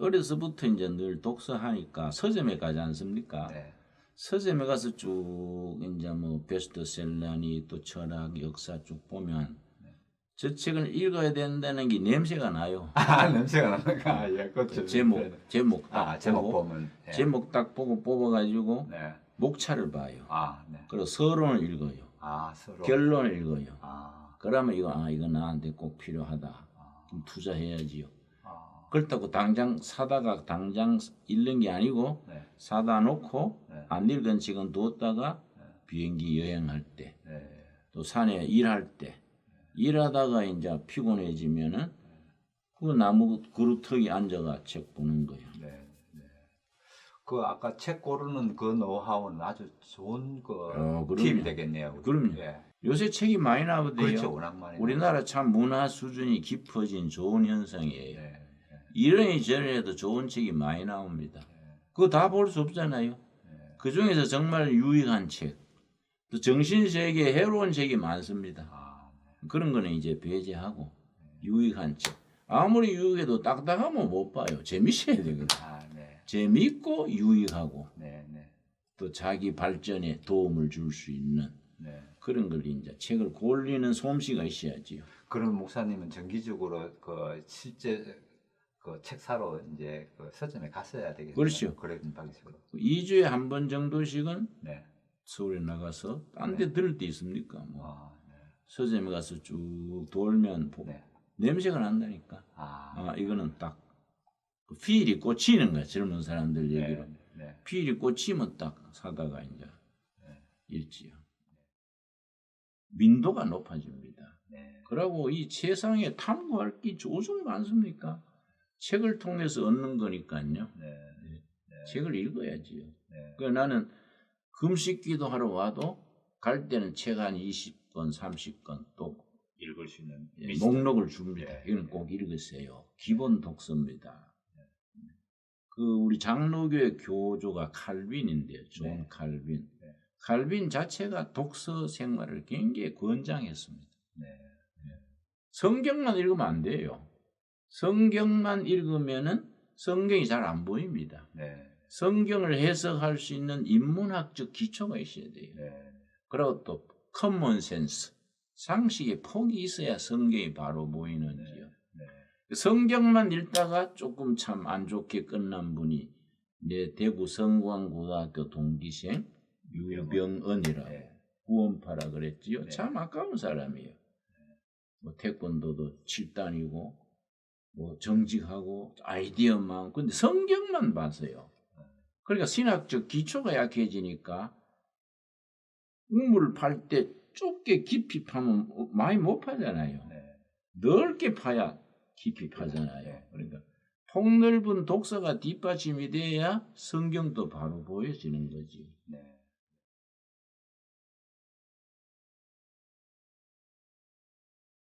어려서부터 이제 늘 독서하니까 서점에 가지 않습니까? 네. 서점에 가서 쭉 이제 뭐 베스트셀러니 또 철학, 역사 쭉 보면 저 책을 읽어야 된다는 게 냄새가 나요. 아 냄새가 나는가? 아, 예, 그렇죠. 제목, 네. 제목 딱 아 제목 보고, 보면 예. 제목 딱 보고 뽑아가지고 네. 목차를 봐요. 아 네. 그리고 서론을 읽어요. 아 서로. 결론을 읽어요. 아. 그러면 이거 아 이거 나한테 꼭 필요하다. 아. 그럼 투자해야지요. 아. 그렇다고 당장 사다가 당장 읽는 게 아니고 네. 사다 놓고 네. 안 읽은 책은 두었다가 네. 비행기 여행할 때, 네. 또 산에 일할 때, 일하다가 이제 피곤해지면은 그 나무 그루터기 앉아가 책 보는 거예요. 네. 네. 그 아까 책 고르는 그 노하우는 아주 좋은 그 어. 팁이 되겠네요. 그럼요. 예. 요새 책이 많이 나오거든요. 그렇죠. 우리나라 참 문화 수준이 깊어진 좋은 현상이에요. 네. 이러니 저러니도 좋은 책이 많이 나옵니다. 그거 다 볼 수 없잖아요. 네. 그 중에서 정말 유익한 책, 또 정신세계에 해로운 책이 많습니다. 아, 그런 거는 이제 배제하고 유익한 책. 아무리 유익해도 딱딱하면 못 봐요. 재밌어야 되거든. 아, 네. 재밌고 유익하고 네. 네. 또 자기 발전에 도움을 줄 수 있는 네. 그런 걸 이제 책을 골리는 솜씨가 있어야지요. 그럼 목사님은 정기적으로 그 실제 그 책 사러 이제 그 서점에 갔어야 되겠네요. 그렇죠. 그런 방식으로. 2주에 한 번 정도씩은 네. 서울에 나가서 딴데 들을 때 있습니까? 뭐 아, 네. 서점에 가서 쭉 돌면 보- 네. 냄새가 난다니까. 아, 아 이거는 딱 그 필이 꽂히는 거야 젊은 사람들 얘기로. 네. 네. 필이 꽂히면 딱 사다가 이제 네. 읽지요. 민도가 높아집니다. 네. 그러고 이 세상에 탐구할 게 조금 많습니까? 책을 통해서 얻는 거니까요. 네. 네. 책을 읽어야지요. 네. 그 나는 금식 기도 하러 와도 갈 때는 책 한 20권, 30권 또 읽을 수 있는 예. 목록을 줍니다. 예, 이건 예. 꼭 읽으세요. 기본 독서입니다. 그 우리 장로교의 교조가 칼빈인데요. 존 네. 칼빈. 네. 칼빈 자체가 독서 생활을 굉장히 권장했습니다. 네. 성경만 읽으면 안 돼요. 성경만 읽으면은 성경이 잘 안 보입니다. 네. 성경을 해석할 수 있는 인문학적 기초가 있어야 돼요. 네. 그리고 또 커먼 센스, 상식의 폭이 있어야 성경이 바로 보이는지요. 네. 성경만 읽다가 조금 참 안 좋게 끝난 분이 내 대구 성광고등학교 동기생 유병언이라고 네. 구원파라 그랬지요. 네. 참 아까운 사람이에요. 뭐 태권도도 7단이고 뭐 정직하고 아이디어 많고 근데 성경만 봤어요. 그러니까 신학적 기초가 약해지니까 우물을 팔 때 좁게 깊이 파면 많이 못 파잖아요. 네. 넓게 파야 깊이 파잖아요. 네. 그러니까 폭넓은 독서가 뒷받침이 돼야 성경도 바로 보여지는 거지. 네.